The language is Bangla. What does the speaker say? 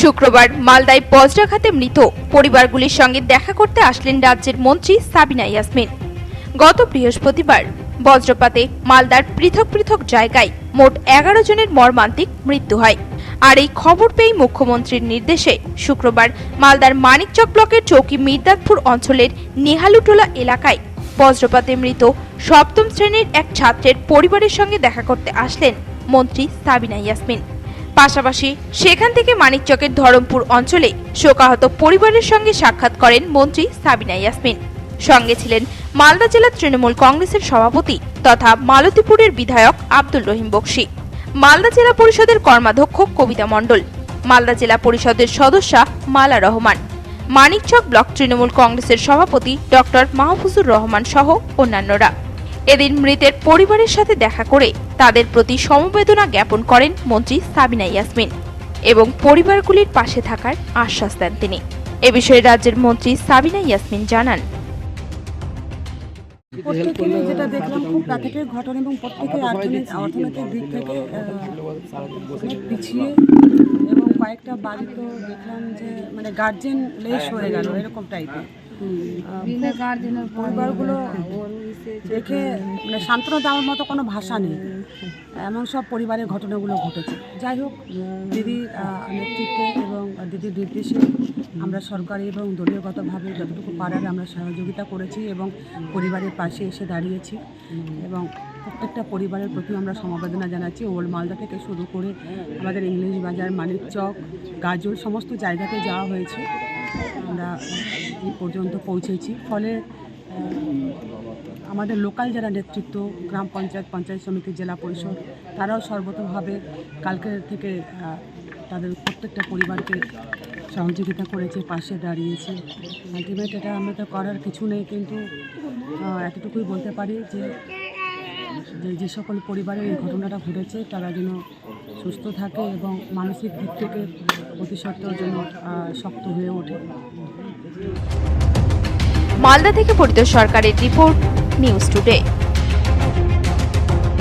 শুক্রবার মালদায় বজ্রাঘাতে মৃত পরিবারগুলির সঙ্গে দেখা করতে আসলেন রাজ্যের মন্ত্রী সাবিনা ইয়াসমিন। গত বৃহস্পতিবার বজ্রপাতে মালদার পৃথক পৃথক জায়গায় মোট এগারো জনের মর্মান্তিক মৃত্যু হয়। আর এই খবর পেয়ে মুখ্যমন্ত্রীর নির্দেশে শুক্রবার মালদার মানিকচক ব্লকের চৌকি মির্দাতপুর অঞ্চলের নেহালুটোলা এলাকায় বজ্রপাতে মৃত সপ্তম শ্রেণির এক ছাত্রের পরিবারের সঙ্গে দেখা করতে আসলেন মন্ত্রী সাবিনা ইয়াসমিন। পাশাপাশি সেখান থেকে মানিকচকের ধরমপুর অঞ্চলে শোকাহত পরিবারের সঙ্গে সাক্ষাৎ করেন মন্ত্রী সাবিনা ইয়াসমিন। সঙ্গে ছিলেন মালদা জেলা তৃণমূল কংগ্রেসের সভাপতি তথা মালতীপুরের বিধায়ক আব্দুল রহিম বক্সি, মালদা জেলা পরিষদের কর্মাধ্যক্ষ কবিতা মণ্ডল, মালদা জেলা পরিষদের সদস্যা মালা রহমান, মানিকচক ব্লক তৃণমূল কংগ্রেসের সভাপতি ডক্টর মাহফুজুর রহমান সহ অন্যান্যরা। এদিন মৃতের পরিবারের সাথে দেখা করে তাদের প্রতি সমবেদনা জ্ঞাপন করেন মন্ত্রী সাবিনা ইয়াসমিন এবং পরিবারগুলির পাশে থাকার আশ্বাস দেন তিনি। এ বিষয়ে রাজ্যের মন্ত্রী সাবিনা ইয়াসমিন জানান। প্রত্যেকেরই যেটা দেখলাম, খুব ঘটনা এবং প্রত্যেকের অর্থনৈতিক দিক থেকে পিছিয়ে এবং কয়েকটা বাড়ি তো দেখলাম যে মানে গার্জেন লেস হয়ে গেল, এরকম টাইপের পরিবারগুলো দেখে মানে সান্ত্বনা দেওয়ার মতো কোনো ভাষা নেই। এমন সব পরিবারের ঘটনাগুলো ঘটেছে। যাই হোক দিদির নেতৃত্বে এবং দিদির নির্দেশে আমরা সরকারি এবং দলীয়গতভাবে যতটুকু পারার আমরা সহযোগিতা করেছি এবং পরিবারের পাশে এসে দাঁড়িয়েছি এবং প্রত্যেকটা পরিবারের প্রতি আমরা সমবেদনা জানাচ্ছি। ওল্ড মালদা থেকে শুরু করে আমাদের ইংলিশ বাজার মানিকচক গাজল, সমস্ত জায়গাতে যাওয়া হয়েছে। আমরা এই পর্যন্ত পৌঁছেছি। ফলে আমাদের লোকাল যারা নেতৃত্ব, গ্রাম পঞ্চায়েত পঞ্চায়েত সমিতি, জেলা পরিষদ, তারাও সর্বতভাবে কালকে থেকে তাদের প্রত্যেকটা পরিবারকে সহযোগিতা করেছে, পাশে দাঁড়িয়েছে। আলটিমেট এটা আমাদের করার কিছু নেই, কিন্তু এতটুকুই বলতে পারি যে যে যে সকল পরিবারে এই ঘটনাটা ঘটেছে, তারা যেন সুস্থ থাকে এবং মানসিক দিক থেকে প্রতিশোধটাও যেন শক্ত হয়ে ওঠে। মালদা থেকে পরিত সরকারের রিপোর্ট, নিউজ টুডে।